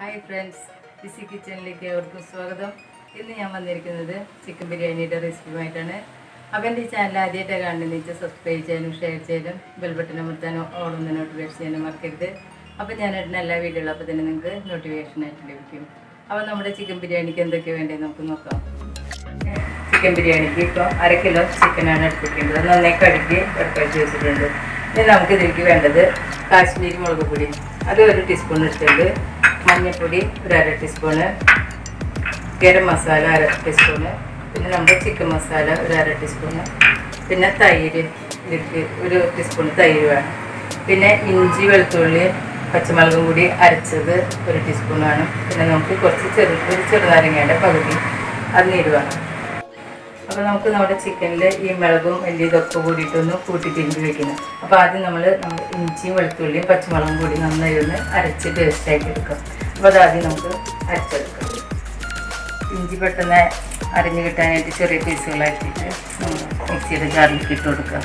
Hi friends EC കിച്ചണിലേക്ക് ഏവർക്കും സ്വാഗതം. ഇന്ന് ഞാൻ വന്നിരിക്കുന്നത് ചിക്കൻ ബിരിയാണിയുടെ റെസിപ്പിയുമായിട്ടാണ്. അപ്പോൾ എന്റെ ഈ ചാനൽ ആദ്യമായിട്ടാണ് കാണുന്നത് വെച്ചാൽ സബ്സ്ക്രൈബ് ചെയ്യാനും ഷെയർ ചെയ്യാനും ബെൽ ബട്ടൺ അമർത്താനും ഓടുന്ന നോട്ടിഫിക്കേഷൻ ചെയ്യാനും മറക്കരുത്. അപ്പം ഞാൻ ഇടുന്ന എല്ലാ വീഡിയോകളും അപ്പോൾ തന്നെ നിങ്ങൾക്ക് നോട്ടിഫിക്കേഷൻ ആയിട്ട് ലഭിക്കും. അപ്പോൾ നമ്മുടെ ചിക്കൻ ബിരിയാണിക്ക് എന്തൊക്കെ വേണ്ടത് നമുക്ക് നോക്കാം. ചിക്കൻ ബിരിയാണിക്ക് ഇപ്പോൾ അര കിലോ ചിക്കനാണ് എടുത്തിരിക്കുന്നത്. നന്നായി കഴുകി എടുക്കാൻ വെച്ചിട്ടുണ്ട്. ഇനി നമുക്ക് ഇതിലേക്ക് വേണ്ടത് കാശ്മീരി മുളക് പൊടി. അത് ഒരു ടീസ്പൂൺ എടുത്തിട്ടുണ്ട്. മഞ്ഞൾപ്പൊടി ഒരു അര ടീസ്പൂണ്. ഗരം മസാല അര ടീസ്പൂണ്. പിന്നെ നമ്മുടെ ചിക്കൻ മസാല ഒരു അര ടീസ്പൂണ്. പിന്നെ തൈര് ഇതിലേക്ക് ഒരു ടീസ്പൂൺ തൈര് വേണം. പിന്നെ ഇഞ്ചി വെളുത്തുള്ളി പച്ചമുളകും കൂടി അരച്ചത് ഒരു ടീസ്പൂൺ വേണം. പിന്നെ നമുക്ക് കുറച്ച് ചെറു ഒരു ചെറുനാരങ്ങയുടെ പകുതി അത് നീര് വേണം. അപ്പോൾ നമുക്ക് നമ്മുടെ ചിക്കനിൽ ഈ മിളകും വലിയ ഇതൊക്കെ കൂടിയിട്ടൊന്ന് കൂട്ടി തിരിഞ്ഞ് വെക്കണം. അപ്പോൾ ആദ്യം നമ്മൾ ഇഞ്ചിയും വെളുത്തുള്ളിയും പച്ചമുളകും കൂടി നന്നായി ഒന്ന് അരച്ച് പേസ്റ്റാക്കി എടുക്കാം. അപ്പോൾ അതാദ്യം നമുക്ക് അരച്ചെടുക്കാം. ഇഞ്ചി പെട്ടെന്ന് അരഞ്ഞ് കിട്ടാനായിട്ട് ചെറിയ പീസുകളാക്കിയിട്ട് മിക്സിയുടെ ജാറിലേക്ക് ഇട്ട് കൊടുക്കാം.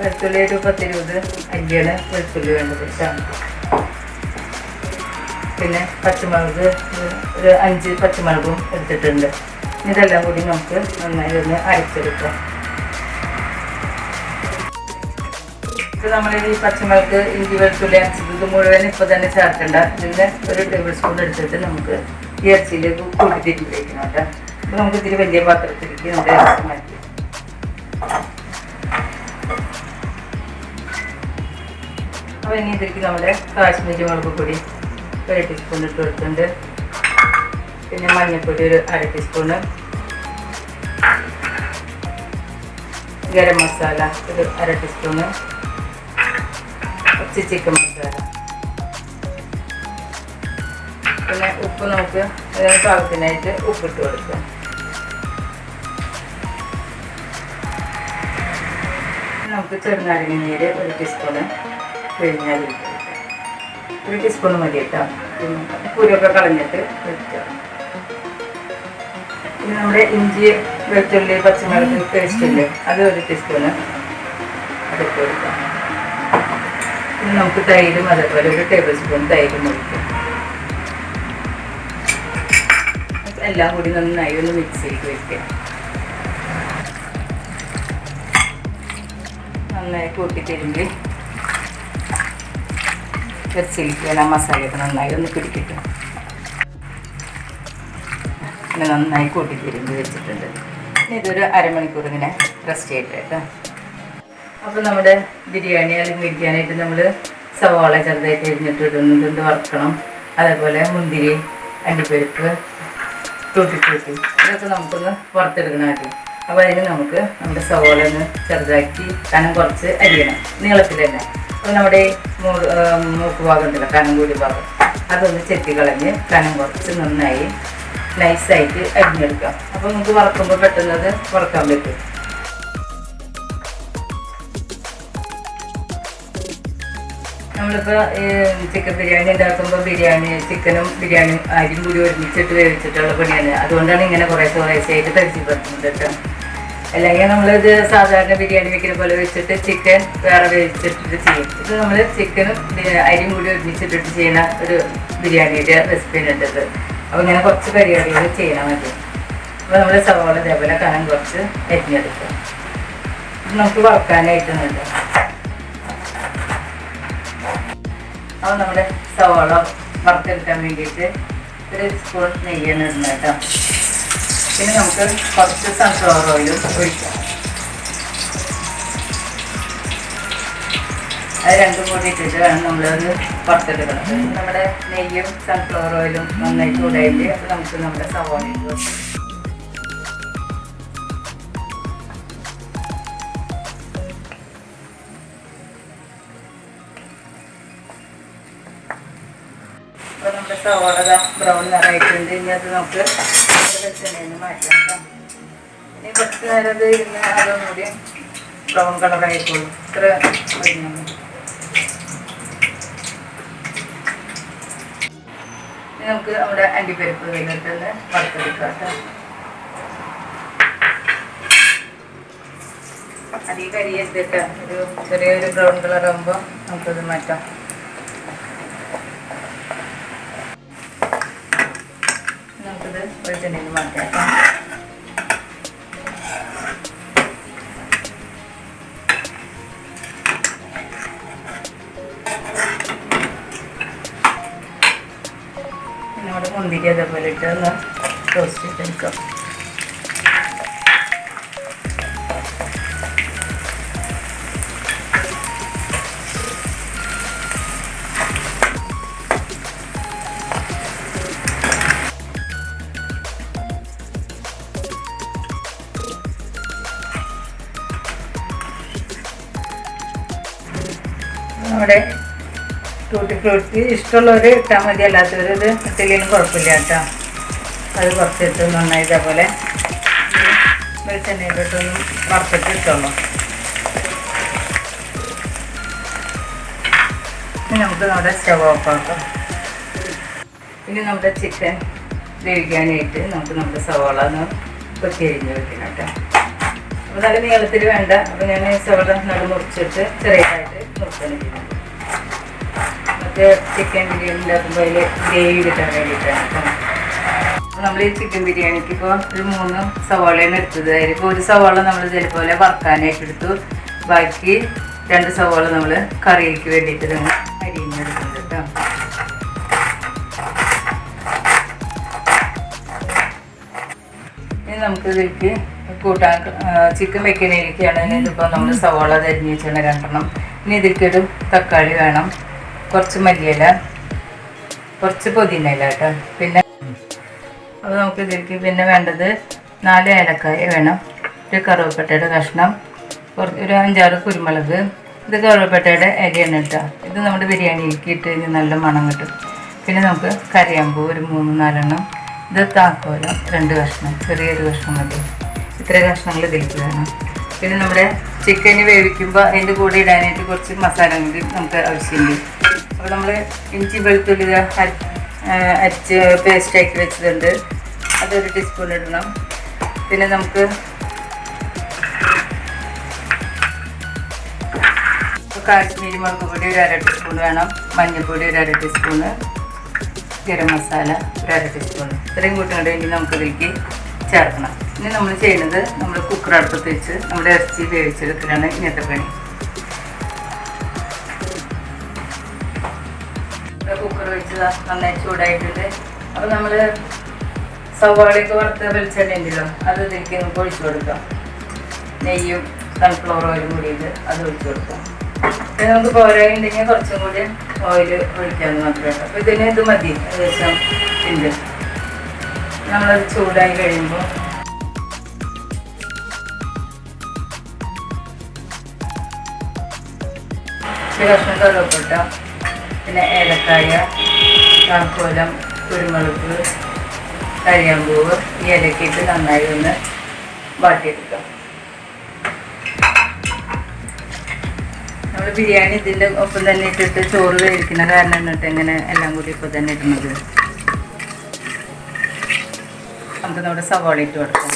വെളുത്തുള്ളി ഒരു പത്തിരുപത് അല്ലിയാണ് വെളുത്തുള്ളി വേണ്ടത്. ശാന്തി പിന്നെ പച്ചമുളക് ഒരു അഞ്ച് പച്ചമുളകും എടുത്തിട്ടുണ്ട്. ഇതെല്ലാം കൂടി നമുക്ക് നന്നായി ഒന്ന് അരച്ചെടുക്കാം. ഇപ്പോൾ നമ്മൾ ഈ പച്ചമുളക് ഇഞ്ചി വെളുത്തുള്ളി അരച്ചത് ഇത് മുഴുവൻ ഇപ്പോൾ തന്നെ ചേർക്കേണ്ട. ഇതിന്റെ ഒരു ടേബിൾ സ്പൂൺ എടുത്തിട്ട് നമുക്ക് ഈ ഇറച്ചിയിലേക്ക് കൂട്ടിത്തിരി വയ്ക്കണം കേട്ടോ. അപ്പോൾ നമുക്ക് ഇതിരി വലിയ പാത്രത്തിലേക്ക് നമ്മുടെ ഇറച്ചി മാറ്റി. അപ്പോൾ ഇനി ഇതിലേക്ക് നമ്മുടെ കാശ്മീരി മുളക് പൊടി ഒരു ടീസ്പൂൺ ഇട്ട് കൊടുക്കുന്നുണ്ട് പിന്നെ മഞ്ഞൾപ്പൊടി ഒരു അര ടീസ്പൂണ് ഗരം മസാല ഒരു അര ടീസ്പൂണ് കുറച്ച് ചിക്കൻ മസാല പിന്നെ ഉപ്പ് നമുക്ക് പാകത്തിനായിട്ട് ഉപ്പിട്ട് കൊടുക്കാം നമുക്ക് ചെറുനാരങ്ങ നീര് ഒരു ടീസ്പൂണ് പിഴിഞ്ഞാൽ ഒരു ടീസ്പൂൺ മതി കേട്ടോ. പൂരൊക്കെ കളഞ്ഞിട്ട് വെക്കുക. പിന്നെ നമ്മുടെ ഇഞ്ചി വെളുത്തുള്ളി പച്ചമുളക് പേസ്റ്റ് അത് ഒരു ടീസ്പൂണ് അതൊക്കെ കൊടുക്കാം പിന്നെ നമുക്ക് തൈരും അതേപോലെ ഒരു ടേബിൾ സ്പൂൺ തൈരും ഒഴിക്കാം. എല്ലാം കൂടി നന്നായി ഒന്ന് മിക്സ് ചെയ്ത് വെക്കാം നന്നായി കൂട്ടി തിരുമ്പി ഇറച്ചിയിലേക്ക് വേണം മസാലയൊക്കെ നന്നായി ഒന്ന് പിടിക്കട്ടെ. ഇങ്ങനെ നന്നായി കൂട്ടി തിരുമ്പി വെച്ചിട്ടുണ്ട്. ഇനി ഇതൊരു അരമണിക്കൂർ ഇങ്ങനെ റെസ്റ്റ് ചെയ്യട്ടെ കേട്ടോ. അപ്പോൾ നമ്മുടെ ബിരിയാണി അല്ലെങ്കിൽ ബിരിയാണിയായിട്ട് നമ്മൾ സവാള ചെറുതായിട്ട് എരിഞ്ഞിട്ട് ഇടുന്നുണ്ട്. വറുക്കണം. അതേപോലെ മുന്തിരി അണ്ടിപ്പരിപ്പ് തൂട്ടിത്തൂട്ടി ഇതൊക്കെ നമുക്കൊന്ന് വറുത്തെടുക്കണം ആദ്യം. അപ്പോൾ അതിന് നമുക്ക് നമ്മുടെ സവാള ഒന്ന് ചെറുതാക്കി കനം കുറച്ച് അരിയണം. നീളത്തിൽ തന്നെ നമ്മുടെ മൂക്ക് ഭാഗം ഉണ്ടല്ലോ കനം കൂടി ഭാഗം. അതൊന്ന് ചെത്തി കളഞ്ഞ് കനം കുറച്ച് നന്നായി നൈസായിട്ട് അരിഞ്ഞെടുക്കാം. അപ്പോൾ നമുക്ക് വറക്കുമ്പോൾ പെട്ടെന്ന് അത് വറക്കാൻ പറ്റും. നമ്മളിപ്പോൾ ചിക്കൻ ബിരിയാണി ഉണ്ടാക്കുമ്പോൾ ബിരിയാണി ചിക്കനും ബിരിയാണിയും അരിയും കൂടി ഒരുമിച്ചിട്ട് വേവിച്ചിട്ടുള്ള പണിയാണ്. അതുകൊണ്ടാണ് ഇങ്ങനെ കുറേ കുറേശ്ശായിട്ട് പരിചയപ്പെടുത്തുന്നത് കേട്ടോ. അല്ലെങ്കിൽ നമ്മളിത് സാധാരണ ബിരിയാണി വെക്കുന്ന പോലെ വെച്ചിട്ട് ചിക്കൻ വേറെ വേവിച്ചിട്ടിട്ട് ചെയ്യും. ഇത് നമ്മൾ ചിക്കനും അരിയും കൂടി ഒരുമിച്ചിട്ടിട്ട് ചെയ്യുന്ന ഒരു ബിരിയാണിയുടെ റെസിപ്പിയാണ് ഉണ്ടത് അപ്പോൾ ഇങ്ങനെ കുറച്ച് പരിപാടികൾ ചെയ്യണം മതി. അപ്പോൾ നമ്മൾ സവാള ഇതേപോലെ കനം കുറച്ച് അരിഞ്ഞെടുക്കുക. ഇത് നമുക്ക് വറക്കാനായിട്ടുണ്ട് അപ്പോൾ നമ്മുടെ സവാള വറുത്തെടുക്കാൻ വേണ്ടിയിട്ട് ഒരു സ്പൂൺ നെയ്യാണ് ഇടുന്നത് കേട്ടോ. പിന്നെ നമുക്ക് കുറച്ച് സൺഫ്ലവർ ഓയിലും ഒഴിക്കാം. അത് രണ്ടും കൂടി ഇട്ടിട്ട് വേണം നമ്മളത് പുറത്തെടുക്കണം നമ്മുടെ നെയ്യും സൺഫ്ലവർ ഓയിലും നന്നായി ചൂടായിട്ട് അപ്പൊ നമുക്ക് നമ്മുടെ സവാള ഇട്ട് വെക്കാം. അപ്പോൾ നമ്മുടെ സവാള ബ്രൗൺ നിറയായിട്ടുണ്ട് ഇനി അത് നമുക്ക് വെളിച്ചെണ്ണയിൽ മാറ്റാം. ഇനി കുറച്ച് നേരം അത് ഇരുന്ന് അതൊന്നുകൂടി ബ്രൗൺ കളറായിക്കോളും ഇത്ര കഴിഞ്ഞാൽ മതി. നമുക്ക് നമ്മുടെ അണ്ടിപ്പരിപ്പ് ഇതിലിട്ടൊന്ന് വറുത്തെടുക്കാം അധികം കരിയെടുത്തിട്ട് ഒരു ചെറിയൊരു ബ്രൗൺ കളർ ആകുമ്പോൾ നമുക്കത് മാറ്റാം. നമുക്കിത് വെളിച്ചെണ്ണയിൽ പിന്നെ നമ്മുടെ മുന്തിരി അതേപോലെ ഇട്ട് ഒന്ന് ടോസ്റ്റ് ചെയ്തെടുക്കാം ടൂട്ടി ഫ്രൂട്ടി ഇഷ്ടമുള്ളവർ ഇട്ടാൽ മതി അല്ലാത്തവർ ഇത് ഇട്ടില്ലെങ്കിലും കുഴപ്പമില്ല കേട്ടോ. അത് കുറച്ചിട്ട് നന്നായി ഇതേപോലെ വെളിച്ചെണ്ണയിലിട്ടൊന്നും വറുത്തിട്ട് ഇട്ടുള്ളൂ ഇനി നമുക്ക് നമ്മുടെ സ്റ്റവ് ഓഫ് ആക്കാം. ഇനി നമ്മുടെ ചിക്കൻ വേവിക്കാനായിട്ട് നമുക്ക് നമ്മുടെ സവാള ഒന്ന് കൊത്തി അരിഞ്ഞ് വെക്കണം കേട്ടോ. അപ്പോൾ നല്ല നീളത്തിൽ വേണ്ട. അപ്പോൾ ഞാൻ സവാള നടു മുറിച്ചിട്ട് ചെറിയതായിട്ട് മുറിച്ചു ചിക്കൻ ബിരിയാണി ഉണ്ടാക്കുമ്പോൾ അതിൽ ഗ്രേവി കിട്ടാൻ വേണ്ടിയിട്ടാണ്. നമ്മൾ ഈ ചിക്കൻ ബിരിയാണിക്ക് ഇപ്പോൾ ഒരു മൂന്ന് സവാളയാണ് എടുത്തത്. അതിലിപ്പോൾ ഒരു സവാള നമ്മൾ ഇതേപോലെ വറുക്കാനായിട്ട് എടുത്തു. ബാക്കി രണ്ട് സവാള നമ്മൾ കറിയിലേക്ക് വേണ്ടിയിട്ട് നമ്മൾ അരിഞ്ഞെടുക്കുന്നുണ്ട് കേട്ടോ. ഇനി നമുക്ക് ഇതിലേക്ക് കൂട്ടാൻ ചിക്കൻ വെക്കുന്നതിലേക്കാണ് ഇതിപ്പോൾ നമ്മൾ സവാള അരിഞ്ഞ് വെച്ചാണ് രണ്ടെണ്ണം ഇനി ഇതിലേക്കൊരു തക്കാളി വേണം. കുറച്ച് മല്ലിയില കുറച്ച് പുതിന ഇല കേട്ടോ. പിന്നെ അപ്പോൾ നമുക്ക് ഇതിലേക്ക് പിന്നെ വേണ്ടത് നാല് ഏലക്കായ വേണം. ഒരു കറുവപ്പട്ടയുടെ കഷ്ണം ഒരു അഞ്ചാറ് കുരുമുളക്. ഇത് കറുവപ്പട്ടയുടെ അരിയാണ് കേട്ടോ. ഇത് നമ്മുടെ ബിരിയാണിയിലേക്ക് ഇട്ട് കഴിഞ്ഞാൽ നല്ല മണം കിട്ടും. പിന്നെ നമുക്ക് കറിയാമ്പൂ ഒരു മൂന്ന് നാലെണ്ണം. ഇത് താക്കോലം രണ്ട് കഷ്ണം ചെറിയൊരു കഷ്ണം മതി. ഇത്ര കഷ്ണങ്ങൾ ഇതിലേക്ക് വേണം. പിന്നെ നമ്മുടെ ചിക്കന് വേവിക്കുമ്പോൾ അതിന്റെ കൂടെ ഇടാനായിട്ട് കുറച്ച് മസാല കൂടി നമുക്ക് ആവശ്യമുണ്ട്. അപ്പോൾ നമ്മൾ ഇഞ്ചി വെളുത്തുള്ളി അരച്ച് പേസ്റ്റാക്കി വെച്ചതുണ്ട്. അതൊരു ടീസ്പൂൺ ഇടണം. പിന്നെ നമുക്ക് കാശ്മീരി മുളക് പൊടി ഒരു അര ടീസ്പൂൺ വേണം. മഞ്ഞൾപ്പൊടി ഒരു അര ടീസ്പൂൺ ഗരം മസാല ഒരു അര ടീസ്പൂൺ ഇത്രയും കൂട്ടുകണ്ടെങ്കിൽ നമുക്ക് ഇതിലേക്ക് ചേർക്കണം. ഇനി നമ്മൾ ചെയ്യുന്നത് നമ്മൾ കുക്കർ അടുപ്പത്ത് വെച്ച് നമ്മുടെ ഇറച്ചി വേവിച്ചെടുക്കലാണ് ഇങ്ങനത്തെ പണി. കുക്കർ വെച്ച് നന്നായി ചൂടായിട്ടുണ്ട്. അപ്പോൾ നമ്മൾ സവാളയൊക്കെ വറുത്ത വെളിച്ചെണ്ണ ഉണ്ടല്ലോ അത് ഇതിലേക്ക് നമുക്ക് ഒഴിച്ചു കൊടുക്കാം. നെയ്യും സൺഫ്ലവർ ഓയിലും കൂടി ഇത് അത് ഒഴിച്ചു കൊടുക്കാം. പിന്നെ നമുക്ക് പോരായിട്ടുണ്ടെങ്കിൽ കുറച്ചും കൂടി ഓയിൽ ഒഴിക്കാമെന്ന് മാത്രമേ അപ്പൊ അപ്പോൾ ഇതിന് ഇത് മതി ഏകദേശം ഉണ്ട്. നമ്മളത് ചൂടായി കഴിയുമ്പോൾ ഇച്ചിരി കഷ്ണം കറുവപ്പട്ട പിന്നെ ഏലക്കായ താക്കോലം കുരുമുളക് കരിയാമ്പൂവ് ഈ ഇലക്കിയിട്ട് നന്നായി ഒന്ന് വാട്ടിയെടുക്കാം നമ്മൾ ബിരിയാണി ഇതിന്റെ ഒപ്പം തന്നെ ഇട്ടിട്ട് ചോറ് കഴിക്കുന്ന കാരണം എന്നിട്ട് ഇങ്ങനെ എല്ലാം കൂടി ഇപ്പം തന്നെ ഇടുന്നത്. നമുക്ക് നമ്മുടെ സവാള ഇട്ട് കൊടുക്കാം.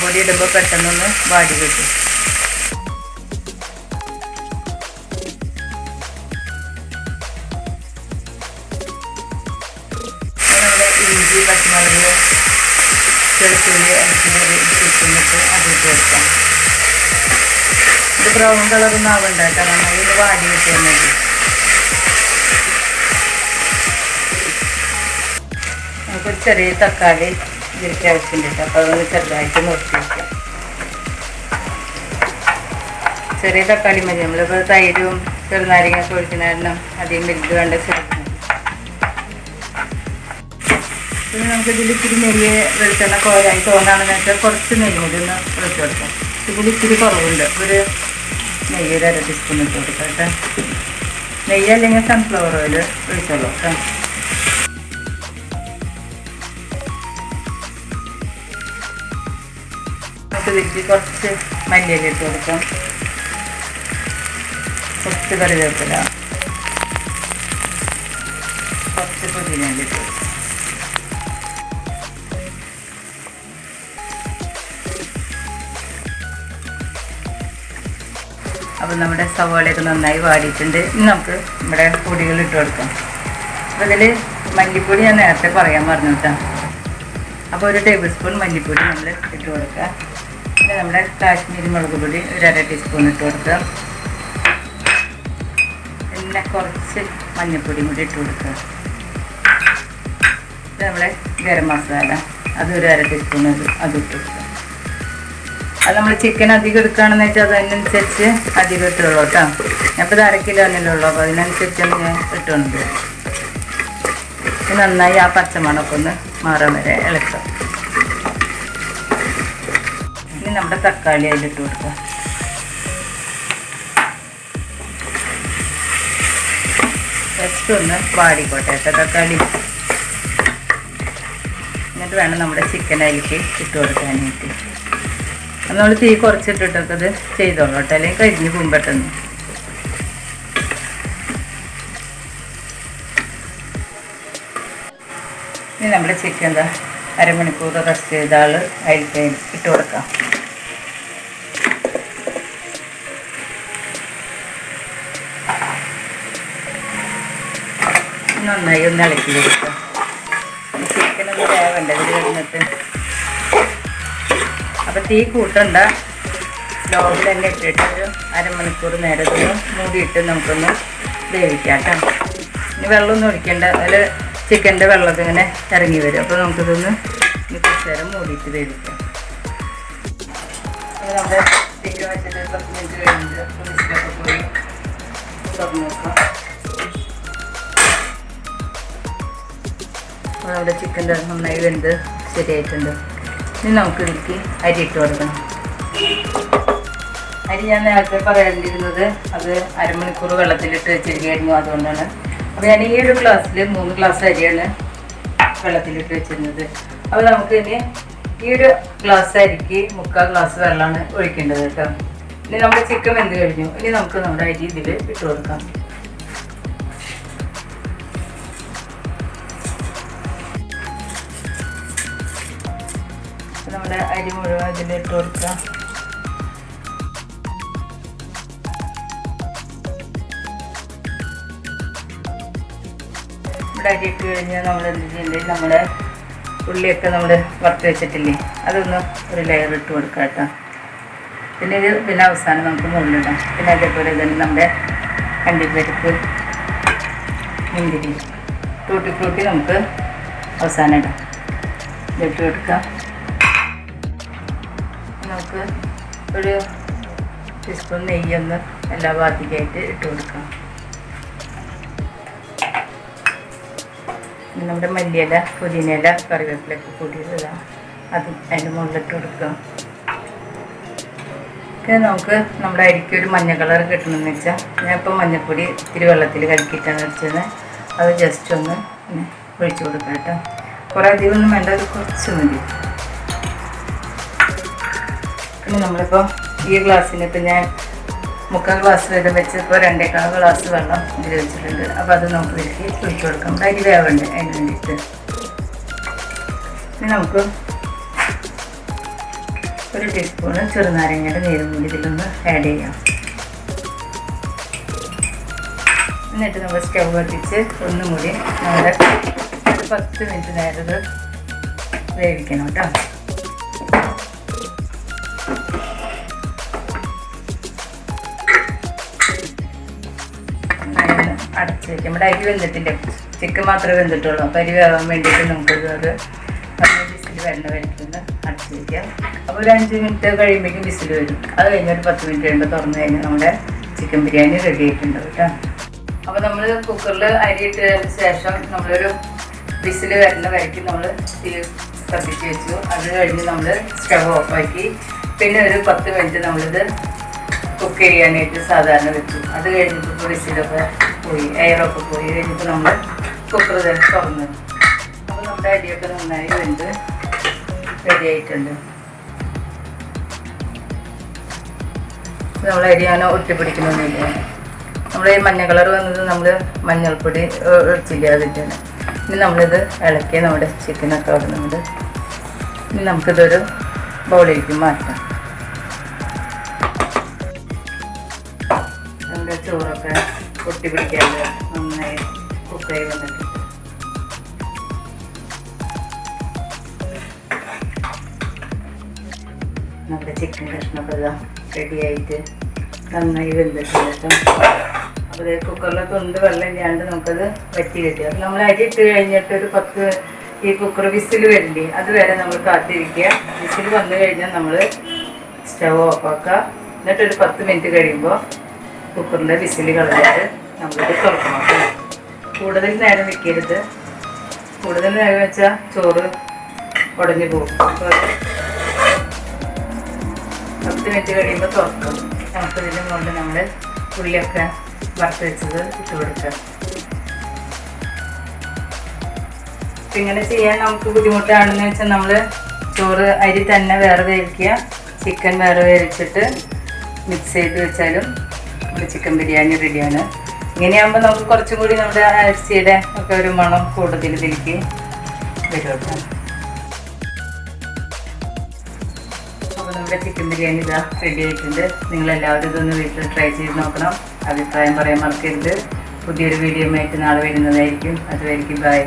പൊടി ഇടുമ്പോൾ പെട്ടെന്നൊന്ന് വാടി കിട്ടും. ബ്രൗൺ കളർ കേട്ടോ നന്നായി ഇത് വാടി കിട്ടിയാൽ മതി. ചെറിയ തക്കാളി ഇതിലേക്ക് ആവശ്യമുണ്ട് അപ്പോൾ അതൊന്ന് ചെറുതായിട്ട് മുറിച്ച് വയ്ക്കാം ചെറിയ തക്കാളി മതി. നമ്മളിപ്പോൾ തൈരും ചെറുനാരങ്ങ ഒഴിക്കുന്ന കാരണം അധികം വലുത് വേണ്ട മതി. പിന്നെ നമുക്ക് ഇതിൽ ഇത്തിരി നെയ്യ് വെളിച്ചെണ്ണ കോരായി. തോന്നാണെന്ന് വെച്ചാൽ കുറച്ച് നെയ്യ് കൂടി ഒന്ന് ഒഴിച്ച് കൊടുക്കാം. ഇതിൽ ഇത്തിരി കുറവുണ്ട്. ഒരു നെയ്യ് ഒരു അര ടീസ്പൂൺ ഇട്ട് കൊടുക്കാം കേട്ടോ. നെയ്യ് അല്ലെങ്കിൽ സൺഫ്ലവർ ഓയിൽ ഒഴിച്ചോളൂ കേട്ടോ. നമുക്ക് വെച്ച് കുറച്ച് മല്ലിയില ഇട്ട് കൊടുക്കാം. കുറച്ച് കറിവേപ്പില. കുറച്ച് പുതിന ഇട്ട് കൊടുക്കാം. അപ്പോൾ നമ്മുടെ സവാളയൊക്കെ നന്നായി വാടിയിട്ടുണ്ട്. ഇനി നമുക്ക് നമ്മുടെ പൊടികൾ ഇട്ട് കൊടുക്കാം. അപ്പോൾ ഇതിൽ മല്ലിപ്പൊടി ഞാൻ നേരത്തെ പറയാൻ പറഞ്ഞു കേട്ടോ. അപ്പോൾ ഒരു ടേബിൾ സ്പൂൺ മല്ലിപ്പൊടി നമ്മൾ ഇട്ട് കൊടുക്കുക നമ്മുടെ കാശ്മീരി മുളക് പൊടി ഒരു അര ടീസ്പൂൺ ഇട്ട് കൊടുക്കുക. പിന്നെ കുറച്ച് മഞ്ഞൾപ്പൊടിയും കൂടി ഇട്ട് കൊടുക്കുക. നമ്മുടെ ഗരം മസാല അത് ഒരു അര ടീസ്പൂൺ അത് ഇട്ട് കൊടുക്കുക. അത് നമ്മൾ ചിക്കൻ അധികം എടുക്കുകയാണെന്ന് വെച്ചാൽ അതിനനുസരിച്ച് അധികം ഇട്ടുള്ളൂ കേട്ടോ. ഞാനിപ്പോൾ ഇത് അര കിലോ തന്നെ ഉള്ളൂ അപ്പോൾ അതിനനുസരിച്ചൊന്ന് ഞാൻ ഇട്ടുകൊണ്ട് നന്നായി ആ പച്ചമണമൊക്കെ ഒന്ന് മാറാൻ വരെ ഇളക്കാം ഇനി നമ്മുടെ തക്കാളി അതിലിട്ട് കൊടുക്കാം. ജസ്റ്റ് ഒന്ന് വാടിക്കോട്ടെ കേട്ടോ തക്കാളി. എന്നിട്ട് വേണം നമ്മുടെ ചിക്കൻ അതിലേക്ക് ഇട്ട് കൊടുക്കാനായിട്ട്. നമ്മൾ തീ കുറച്ചിട്ടിട്ടൊക്കെ ഇത് ചെയ്തോളൂ കേട്ടോ അല്ലെങ്കിൽ കരിഞ്ഞ് പോകും ഇനി നമ്മുടെ ചിക്കൻ എന്താ അരമണിക്കൂർ റെസ്റ്റ് ചെയ്ത ആൾ അതിലേക്ക് ഇട്ട് കൊടുക്കാം. നന്നായി ഒന്ന് ഇളക്കി കൊടുക്കാം. ചിക്കനൊന്ന് വേവണ്ട? ഇതിൽ കിടന്നിട്ട് അപ്പം തീ കൂട്ടണ്ട. സ്ലോവിൽ തന്നെ ഇട്ടിട്ട് ഒരു അരമണിക്കൂർ നേരത്തിന് മൂടിയിട്ട് നമുക്കൊന്ന് വേവിക്കാം കേട്ടോ. ഇനി വെള്ളമൊന്നും ഒഴിക്കേണ്ട. അതിൽ ചിക്കന്റെ വെള്ളമൊക്കെ ഇങ്ങനെ ഇറങ്ങി വരും. അപ്പോൾ നമുക്കിതൊന്ന് കുറച്ച് നേരം മൂടിയിട്ട് വേവിക്കാം. നമ്മുടെ ചിക്കൻ നമ്മുടെ ചിക്കന്റെ നന്നായി വെന്ത് ശരിയായിട്ടുണ്ട്. ഇനി നമുക്ക് ഇതിലേക്ക് അരി ഇട്ട് കൊടുക്കണം. അരി ഞാൻ നേരത്തെ പറയേണ്ടിയിരുന്നത് അത് അരമണിക്കൂർ വെള്ളത്തിലിട്ട് വെച്ചിരിക്കുകയായിരുന്നു. അതുകൊണ്ടാണ് അപ്പോൾ ഞാൻ ഈ ഒരു ഗ്ലാസ്സിൽ മൂന്ന് ഗ്ലാസ് അരിയാണ് വെള്ളത്തിലിട്ട് വെച്ചിരുന്നത്. അപ്പോൾ നമുക്ക് ഇനി ഈ ഒരു ഗ്ലാസ് അരിക്ക് മുക്കാൽ ഗ്ലാസ് വെള്ളമാണ് ഒഴിക്കേണ്ടത് കേട്ടോ. ഇനി നമ്മുടെ ചിക്കൻ വെന്ത് കഴിഞ്ഞു. ഇനി നമുക്ക് നമ്മുടെ അരി ഇതിൽ ഇട്ട് കൊടുക്കാം. നമ്മുടെ അരി മുഴുവൻ ഇതിൽ ഇട്ട് കൊടുക്കാം. ഇട്ട് കഴിഞ്ഞാൽ നമ്മൾ എന്ത് ചെയ്യേണ്ടത് നമ്മുടെ ഉള്ളിയൊക്കെ നമ്മൾ വറുത്ത് വെച്ചിട്ടില്ലേ? അതൊന്ന് ഒരു ലെയർ ഇട്ട് കൊടുക്കാം കേട്ടോ. പിന്നെ ഇത് പിന്നെ അവസാനം നമുക്ക് മുകളിലിടാം. പിന്നെ അതേപോലെ തന്നെ നമ്മുടെ കണ്ടിപ്പരിപ്പ് മുന്തിരി ടൂട്ടി ഫ്രൂട്ടി നമുക്ക് അവസാനം ഇടാം. ഇതിട്ട് കൊടുക്കാം. നമുക്ക് ഒരു ടീസ്പൂൺ നെയ്യൊന്ന് എല്ലാ ഭാഗത്തേക്കായിട്ട് ഇട്ട് കൊടുക്കാം. നമ്മുടെ മല്ലിയില പുതിനയില കറിവേപ്പിലൊക്കെ കൂട്ടിയിട്ടതാണ് അത് അതിന്റെ മുകളിലിട്ട് കൊടുക്കാം പിന്നെ നമുക്ക് നമ്മുടെ അരിക്ക് ഒരു മഞ്ഞ കളർ കിട്ടണമെന്ന് വെച്ചാൽ ഞാൻ ഇപ്പോൾ മഞ്ഞൾപ്പൊടി ഇത്തിരി വെള്ളത്തിൽ കലക്കിയിട്ടാണ് വെച്ചത്. അത് ജസ്റ്റ് ഒന്ന് ഒഴിച്ചു കൊടുക്കാം കേട്ടോ. കുറേ അധികം ഒന്നും വേണ്ട അത് കുറച്ച് മതി. പിന്നെ നമ്മളിപ്പോൾ ഈ ഗ്ലാസ്സിനിപ്പോൾ ഞാൻ മുക്കാൽ ഗ്ലാസ് വീതം വെച്ച് ഇപ്പോൾ രണ്ടേക്കാൾ ഗ്ലാസ് വെള്ളം ഇതിൽ വെച്ചിട്ടുണ്ട്. അപ്പോൾ അത് നമുക്ക് വെച്ച് ഒഴിച്ചു കൊടുക്കാം. അരി വേവുണ്ട് അതിന് വേണ്ടിയിട്ട് ഇനി നമുക്ക് ഒരു ടീസ്പൂണ് ചെറുനാരങ്ങയുടെ നീരും കൂടി ഇതിലൊന്ന് ആഡ് ചെയ്യാം. എന്നിട്ട് നമ്മൾ സ്റ്റവ് കത്തിച്ച് ഒന്നും കൂടി നമ്മുടെ പത്ത് മിനിറ്റ് നേരം വേവിക്കണം കേട്ടോ. നമ്മുടെ അരി വെന്തിട്ടില്ല? ചിക്കൻ മാത്രമേ വെന്തിട്ടുള്ളൂ. അപ്പോൾ അരി വേവാൻ വേണ്ടിയിട്ട് നമുക്കിത് അത് വിസിൽ വരണ വരയ്ക്കുന്നത് അടച്ചു വയ്ക്കാം അപ്പോൾ ഒരു അഞ്ച് മിനിറ്റ് കഴിയുമ്പോഴേക്കും വിസിൽ വരും. അത് കഴിഞ്ഞ് ഒരു പത്ത് മിനിറ്റ് കഴിയുമ്പോൾ തുറന്നു കഴിഞ്ഞാൽ നമ്മുടെ ചിക്കൻ ബിരിയാണി റെഡി ആയിട്ടുണ്ട് കേട്ടോ. അപ്പോൾ നമ്മൾ കുക്കറിൽ അരി ഇട്ടതിന് ശേഷം നമ്മളൊരു വിസിൽ വരുന്ന വരയ്ക്ക് നമ്മൾ കത്തിച്ച് വെച്ചു. അത് കഴിഞ്ഞ് നമ്മൾ സ്റ്റവ് ഓഫാക്കി പിന്നെ ഒരു പത്ത് മിനിറ്റ് നമ്മളിത് കുക്ക് ചെയ്യാനായിട്ട് സാധാരണ വെച്ചു അത് കഴിഞ്ഞിട്ട് വിസിലൊക്കെ പോയി എയറൊക്കെ പോയി കഴിഞ്ഞപ്പോൾ നമ്മൾ കുക്കർ തുറന്നു. അപ്പോൾ നമ്മുടെ അരിയൊക്കെ നന്നായി വെന്ത് റെഡി ആയിട്ടുണ്ട്. നമ്മൾ അരി അങ്ങനെ ഒട്ടിപ്പിടിക്കണമെന്നില്ല നമ്മൾ ഈ മഞ്ഞ കളർ വന്നത് നമ്മൾ മഞ്ഞൾപ്പൊടി ഒഴിച്ചില്ല ഇനി നമ്മളിത് ഇളക്കി നമ്മുടെ ചിക്കനൊക്കെ അവിടെ നമ്മൾ ഇനി നമുക്കിതൊരു ബൗളിലേക്ക് മാറ്റാം. നമ്മുടെ ചോറൊക്കെ ഒട്ടിപ്പിടിക്കാതെ നന്നായി കുക്കായി വന്നിട്ടുണ്ട് നമ്മുടെ ചിക്കൻ കഷ്ണമൊക്കെ ഇതാ റെഡി ആയിട്ട് നന്നായി വെന്തിട്ടുണ്ട് അപ്പോൾ കുക്കറിലെ തൊണ്ട് വെള്ളം ഇല്ലാണ്ട് നമുക്കത് വറ്റി കിട്ടുക അപ്പം നമ്മൾ അരി ഇട്ട് കഴിഞ്ഞിട്ട് ഒരു പത്ത് ഈ കുക്കർ വിസിൽ വരണ്ടേ. അതുവരെ നമ്മൾ കാത്തിരിക്കുക. വിസിൽ വന്നു കഴിഞ്ഞാൽ നമ്മൾ സ്റ്റവ് ഓഫാക്കുക എന്നിട്ടൊരു പത്ത് മിനിറ്റ് കഴിയുമ്പോൾ കുക്കറിന്റെ വിസിൽ കളഞ്ഞിട്ട് നമ്മളിത് തുറക്കണം കൂടുതൽ നേരം വെക്കരുത്. കൂടുതൽ നേരം വെച്ചാൽ ചോറ് ഉടഞ്ഞു പോകും. അപ്പോൾ പത്ത് മിനിറ്റ് കഴിയുമ്പോൾ തുറക്കും. നമുക്ക് ഇതിന് കൊണ്ട് നമ്മൾ ഉള്ളിയൊക്കെ വറുത്ത് വെച്ചത് ഇട്ട് കൊടുക്കാം ഇങ്ങനെ ചെയ്യാൻ നമുക്ക് ബുദ്ധിമുട്ടാണെന്ന് വെച്ചാൽ നമ്മൾ ചോറ് അരി തന്നെ വേറെ വേവിക്കുക. ചിക്കൻ വേറെ വേവിച്ചിട്ട് മിക്സ് ചെയ്ത് വെച്ചാലും ചിക്കൻ ബിരിയാണി റെഡിയാണ്. ഇങ്ങനെയാകുമ്പോൾ നമുക്ക് കുറച്ചും കൂടി നമ്മുടെ അരിസിയുടെ ഒക്കെ ഒരു മണം കൂടുതൽ ഇതിലേക്ക് വരുമല്ലോ അപ്പോൾ നമ്മുടെ ചിക്കൻ ബിരിയാണി ഇതാ റെഡി ആയിട്ടുണ്ട്. നിങ്ങളെല്ലാവരും ഇതൊന്ന് വീട്ടിൽ ട്രൈ ചെയ്ത് നോക്കണം. അഭിപ്രായം പറയാൻ മറക്കരുത്. പുതിയൊരു വീഡിയോ ആയിട്ട് നാളെ വരുന്നതായിരിക്കും. അതുവരെയ്ക്കും ബൈ